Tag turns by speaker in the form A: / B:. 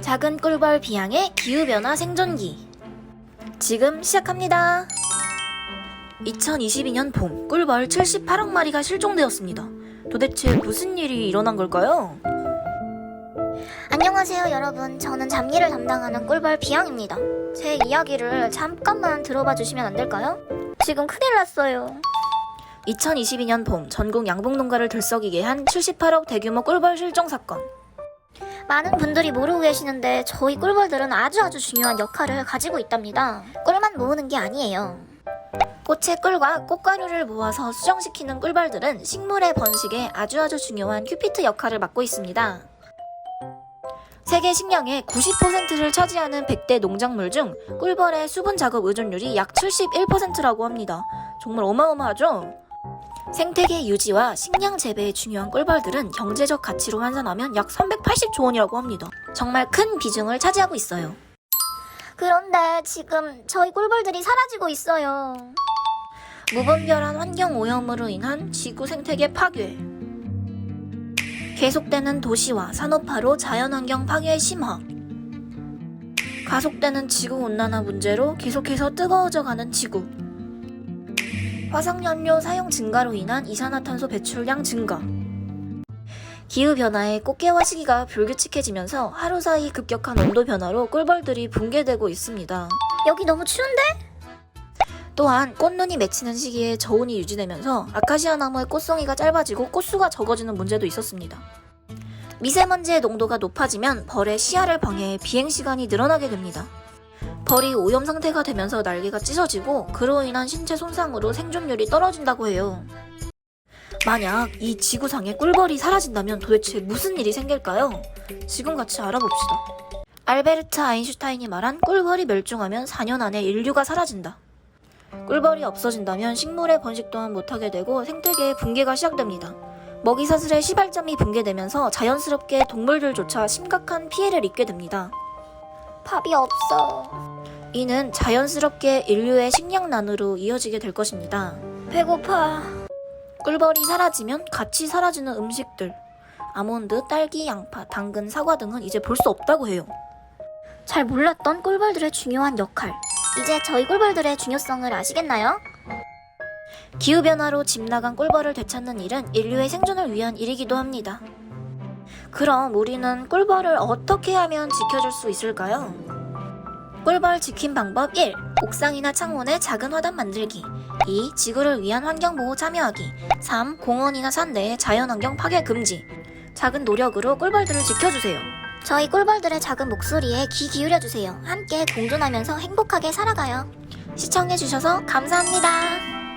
A: 작은 꿀벌 비양의 기후변화 생존기. 지금 시작합니다. 2022년 봄, 꿀벌 78억 마리가 실종되었습니다. 도대체 무슨 일이 일어난 걸까요?
B: 안녕하세요 여러분 저는 잡일을 담당하는 꿀벌 비양입니다 제 이야기를 잠깐만 들어봐 주시면 안 될까요? 지금 큰일 났어요
A: 2022년 봄, 전국 양봉 농가를 들썩이게 한 78억 대규모 꿀벌 실종 사건.
B: 많은 분들이 모르고 계시는데 저희 꿀벌들은 아주 아주 중요한 역할을 가지고 있답니다 꿀만 모으는 게 아니에요
A: 꽃의 꿀과 꽃가루를 모아서 수정시키는 꿀벌들은 식물의 번식에 아주 아주 중요한 큐피트 역할을 맡고 있습니다. 세계 식량의 90%를 차지하는 100대 농작물 중 꿀벌의 수분 작업 의존율이 약 71%라고 합니다. 정말 어마어마하죠? 생태계 유지와 식량 재배에 중요한 꿀벌들은 경제적 가치로 환산하면 약 380조 원이라고 합니다. 정말 큰 비중을 차지하고 있어요.
B: 그런데 지금 저희 꿀벌들이 사라지고 있어요
A: 무분별한 환경 오염으로 인한 지구 생태계 파괴. 계속되는 도시와 산업화로 자연환경 파괴 심화. 가속되는 지구 온난화 문제로 계속해서 뜨거워져 가는 지구. 화석연료 사용 증가로 인한 이산화탄소 배출량 증가. 기후변화에 꽃게와 시기가 불규칙해지면서 하루 사이 급격한 온도 변화로 꿀벌들이 붕괴되고 있습니다.
B: 여기 너무 추운데?
A: 또한 꽃눈이 맺히는 시기에 저온이 유지되면서 아카시아 나무의 꽃송이가 짧아지고 꽃수가 적어지는 문제도 있었습니다. 미세먼지의 농도가 높아지면 벌의 시야를 방해해 비행 시간이 늘어나게 됩니다. 벌이 오염 상태가 되면서 날개가 찢어지고 그로 인한 신체 손상으로 생존율이 떨어진다고 해요. 만약 이 지구상에 꿀벌이 사라진다면 도대체 무슨 일이 생길까요? 지금 같이 알아봅시다. 알베르트 아인슈타인이 말한 꿀벌이 멸종하면 4년 안에 인류가 사라진다. 꿀벌이 없어진다면 식물의 번식 또한 못하게 되고 생태계의 붕괴가 시작됩니다. 먹이사슬의 시발점이 붕괴되면서 자연스럽게 동물들조차 심각한 피해를 입게 됩니다.
B: 밥이 없어
A: 이는 자연스럽게 인류의 식량난으로 이어지게 될 것입니다.
B: 배고파
A: 꿀벌이 사라지면 같이 사라지는 음식들. 아몬드, 딸기, 양파, 당근, 사과 등은 이제 볼 수 없다고 해요.
B: 잘 몰랐던 꿀벌들의 중요한 역할 이제 저희 꿀벌들의 중요성을 아시겠나요?
A: 기후변화로 집 나간 꿀벌을 되찾는 일은 인류의 생존을 위한 일이기도 합니다. 그럼 우리는 꿀벌을 어떻게 하면 지켜줄 수 있을까요? 꿀벌 지킴 방법 1. 옥상이나 창문에 작은 화단 만들기 2. 지구를 위한 환경보호 참여하기 3. 공원이나 산 내에 자연환경 파괴 금지 작은 노력으로 꿀벌들을 지켜주세요.
B: 저희 꿀벌들의 작은 목소리에 귀 기울여주세요 함께 공존하면서 행복하게 살아가요
A: 시청해주셔서 감사합니다.